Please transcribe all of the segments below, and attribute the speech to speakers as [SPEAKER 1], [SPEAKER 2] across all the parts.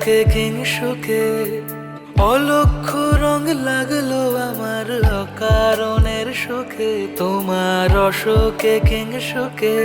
[SPEAKER 1] অশোকে কিংসুকে অলক্ষ রং লাগল আমার অকারণের সুখে তোমার অশোকে কিংসুকে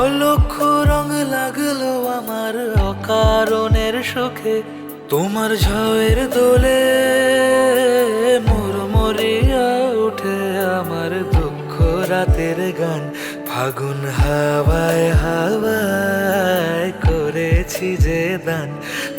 [SPEAKER 1] অলক্ষ রং লাগল আমার অকারণের সুখে তোমার ঝয়ের দোলে মোর মরিয়া উঠে আমার দুঃখ রাতের গান, ফাগুন হাওয়ায় হাওয়ায় করেছি যে দান।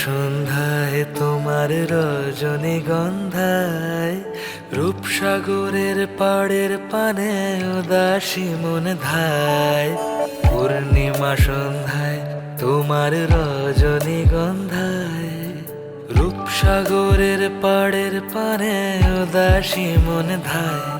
[SPEAKER 1] সন্ধ্যায় তোমার রজনী গন্ধায় রূপসাগরের পাড়ের পানে উদাসী মন ধায়। পূর্ণিমা সন্ধ্যায় তোমার রজনী গন্ধায় রূপসাগরের পাড়ের পানে উদাসী মন ধায়।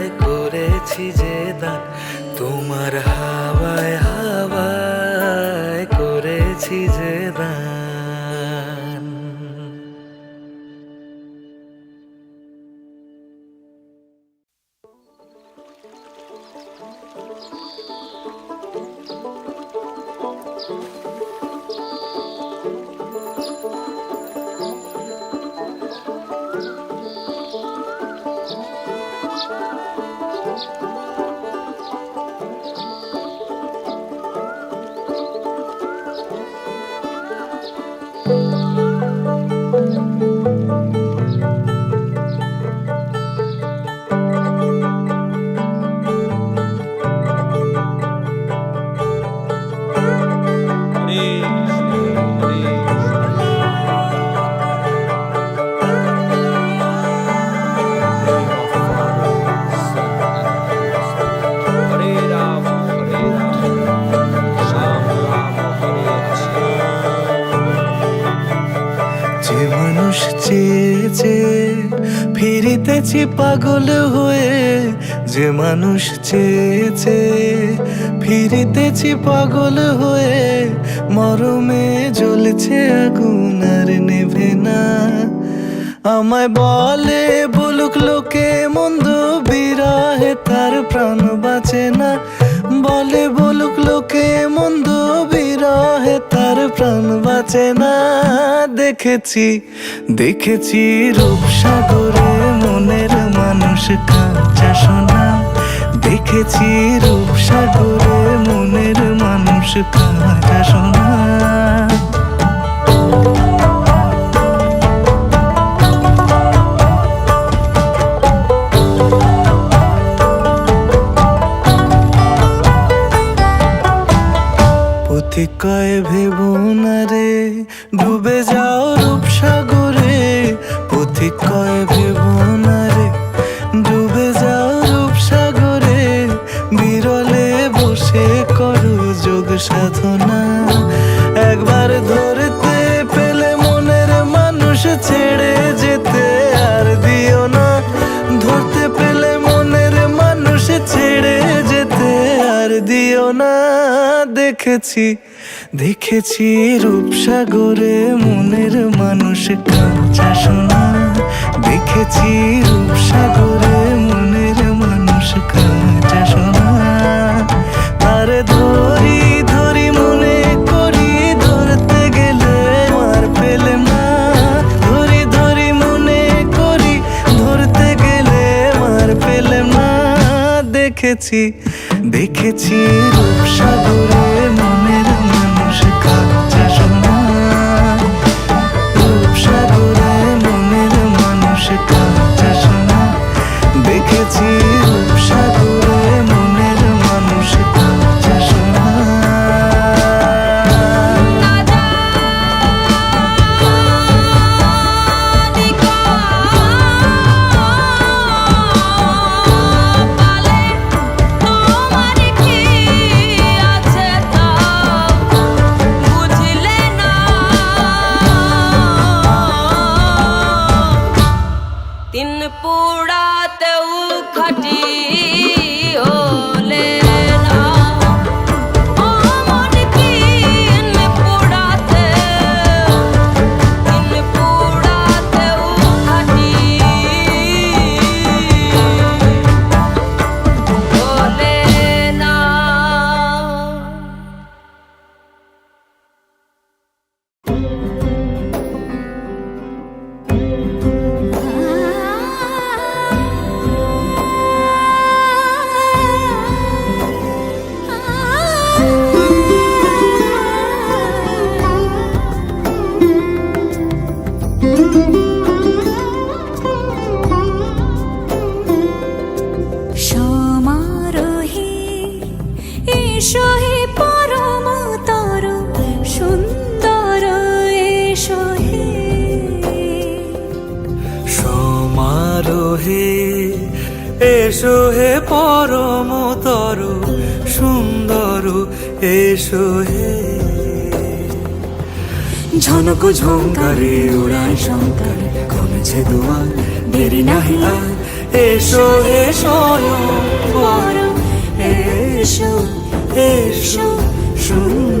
[SPEAKER 1] ফিরিতেছি পাগল হয়ে যে মানুষ চেয়েছে। ফিরিতেছি পাগল হয়ে, মরমে জ্বলছে আগুন আর নেভে না। আমায় বলে, বলুক লোকে মন্দ বিরাহে, তার প্রাণ বাঁচে না। বলে, বলুক লোকে মন্দ তার প্রাণ বাঁচে না, দেখেছি দেখেছি রূপসাগরে মনের মানুষ কাঁচা সোনা।
[SPEAKER 2] দেখেছি রূপসাগরে মনের মানুষ কাঁচা শোনা কয় ভেব না রে। ডুবে যাও রূপ রূপসাগরে পথিক কয় ভেব না রে। ডুবে যাও রূপ রূপসাগরে, বিরলে বসে করো যোগ সাধনা। একবার ধরতে পেলে মনের মানুষ ছেড়ে যেতে আর দিও না। ধরতে পেলে মনের মানুষ ছেড়ে যেতে আর দিও না। দেখেছি দেখেছি রূপসাগরে মনের মানুষ কাঁচা সোনা। দেখেছি রূপসাগরে মনের মানুষ কাঁচা সোনা। আর ধরি ধরি মনে করি, ধরতে গেলে আর পেলে না। ধরি ধরি মনে করি, ধরতে গেলে আর পেলে না। দেখেছি দেখেছি রূপসাগরে মনের দেখেছি রূপসাগরে
[SPEAKER 3] এসো হে
[SPEAKER 2] পরমতর সুন্দর এসো হে। ঝনক ঝঙ্কারে উড়ায় শঙ্কর কমেছে দুয়ার দেরি নাহি আর। এসো হে স্বয়ং এসো এসো। সুন্দর।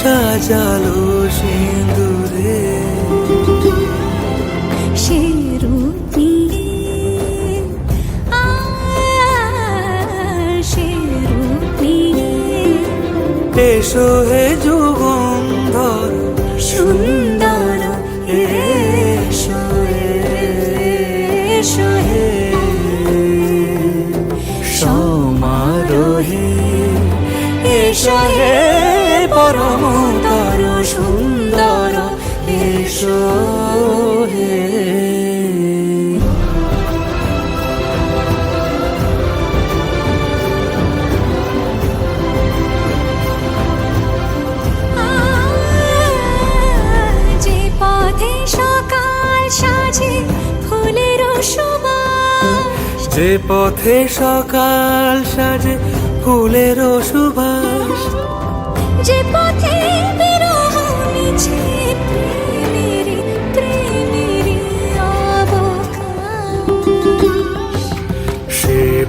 [SPEAKER 2] সাজালো সিঁদুরে
[SPEAKER 3] সে রূপ।
[SPEAKER 2] এসো হে যুগন্ধর।
[SPEAKER 3] সুন্দর এসো এসো হে।
[SPEAKER 2] সমারোহে। এসো হে
[SPEAKER 3] যে পথে সকাল সাজে ফুলের সুবাস
[SPEAKER 2] যে পথে সকাল সাজে
[SPEAKER 4] ফুলের সুবাস
[SPEAKER 3] যে পথে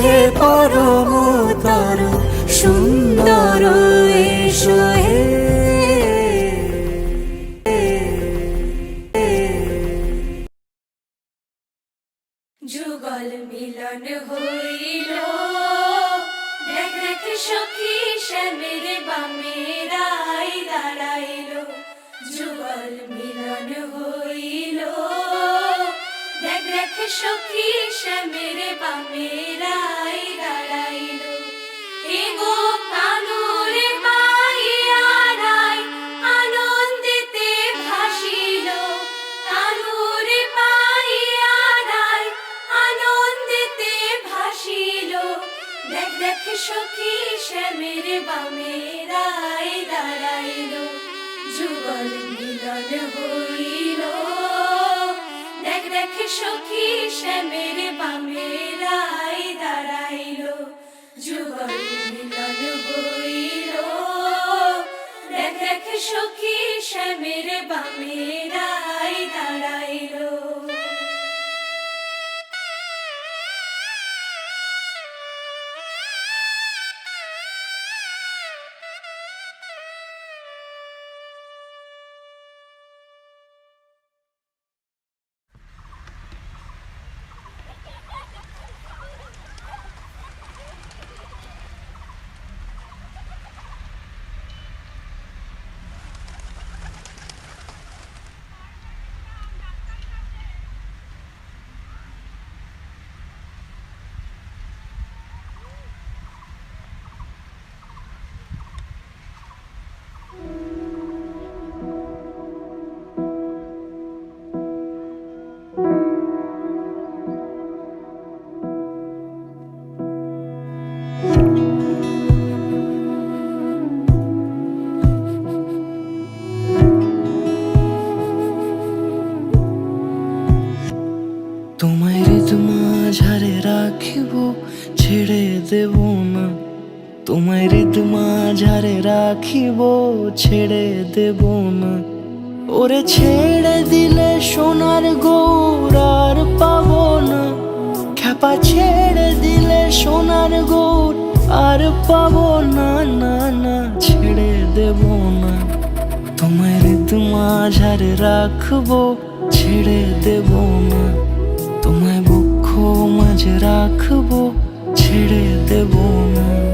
[SPEAKER 4] হে পরমতর ছেড়ে দেব না। ওরে ছেড়ে দিলে সোনার গৌর আর পাবো না। খ্যাপা ছেড়ে দিলে সোনার গৌর আর পাবো না। না না, ছেড়ে দেব না। তোমায় হৃদ মাঝারে রাখব, ছেড়ে দেব না। তোমায় বক্ষ মাঝে রাখব, ছেড়ে দেব না।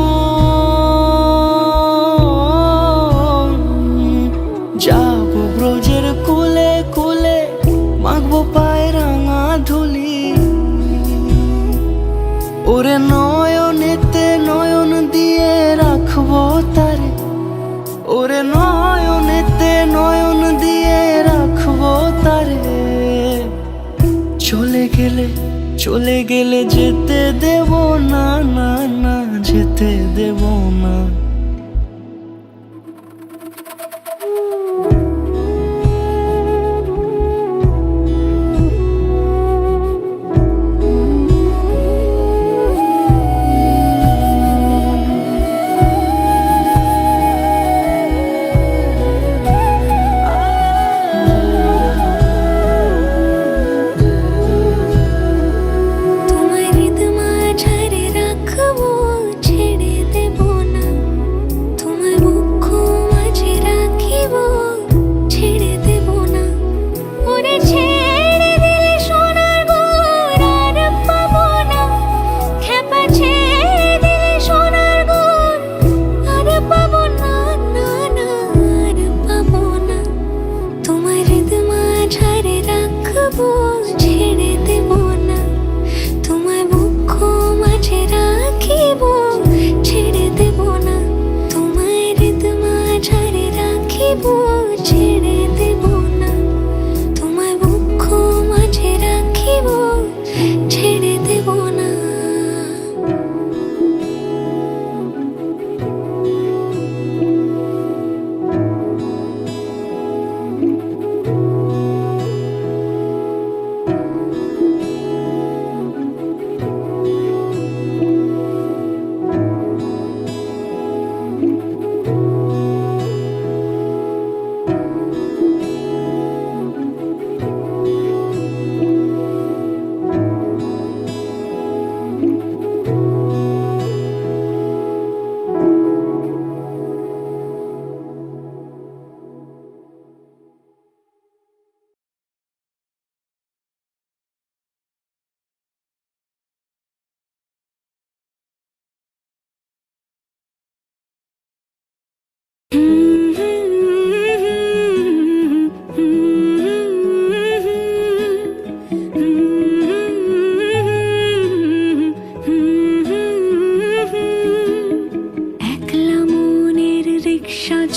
[SPEAKER 4] চলে গেলে যেতে দেব না না না যেতে দেব না।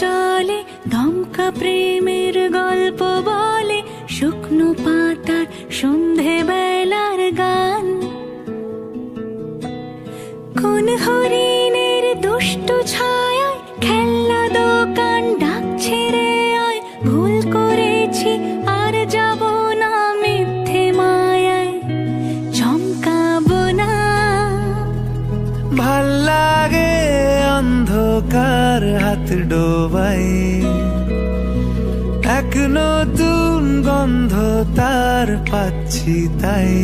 [SPEAKER 3] চলে ধমকা প্রেমের গল্প বলে শুকনো পাতার সন্ধে বেলার গান। কোন হরিণের দুষ্ট ছায়
[SPEAKER 5] হাত ডোবাই এক নতুন গন্ধ তার পাচ্ছি তাই।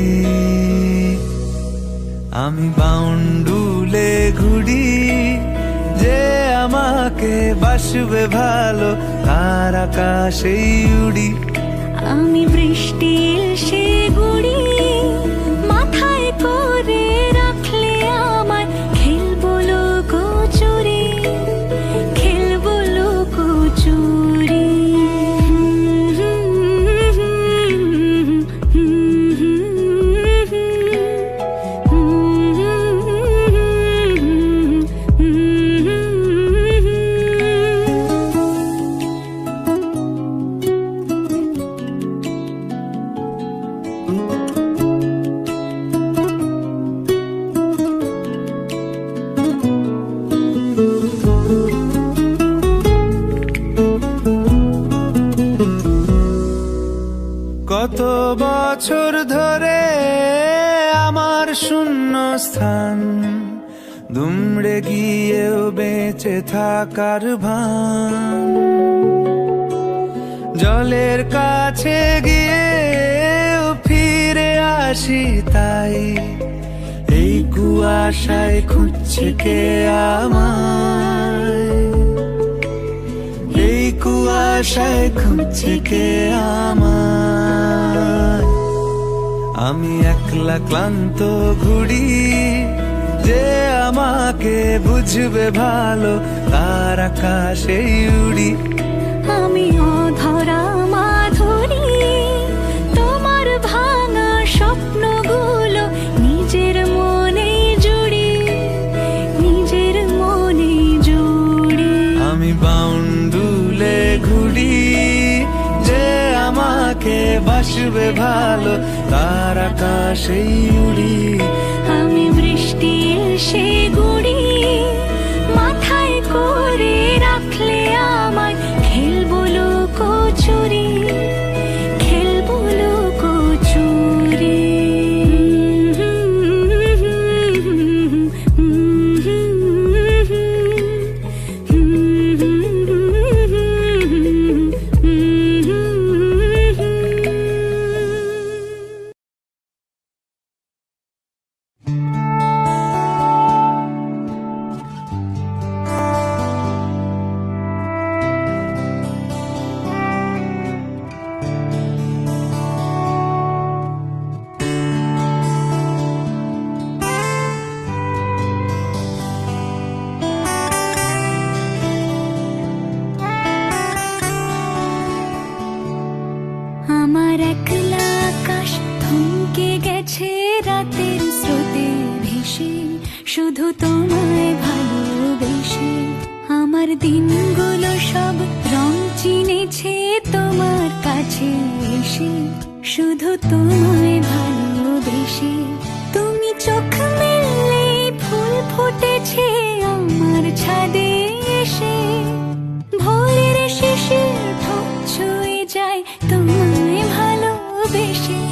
[SPEAKER 5] আমি বাউন্ডুলে ঘুরি, যে আমাকে বাসবে ভালো, তার আকাশেই উড়ি।
[SPEAKER 3] আমি বৃষ্টি সে গুড়ি মাথায় করে রাখলে
[SPEAKER 5] বেঁচে থাকার ভান। জলের কাছে গিয়ে ফিরে আসি তাই। এই কুয়াশায় খুঁজছে কে আমায়? এই কুয়াশায় খুঁজছে কে আমার আমি একলা ক্লান্ত যে আমাকে বুঝবে ভালো তার আকাশেই উড়ি।
[SPEAKER 3] আমি অধরা মাধুরী তোমার ভাঙা স্বপ্নগুলো নিজের মনে জুড়ি নিজের মনে জুড়ি।
[SPEAKER 5] আমি বাউন্ডুলে ঘুরি যে আমাকে বাসবে ভালো তার আকাশেই উড়ি।
[SPEAKER 3] সে গুড়ি রাতের স্রোতে ভেসে, শুধু তোমায় ভালোবেসে। আমার দিনগুলো সব রং চিনেছে তোমার কাছে এসে। শুধু তোমায় ভালোবেসে। তুমি চোখ মেললে ফুল ফুটেছে আমার ছাদে এসে। ভোরের শিশির ঠোঁট ছুঁয়ে যায় তোমায় ভালোবেসে।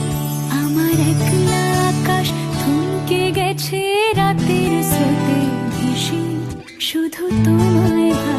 [SPEAKER 3] শুধু তোমায়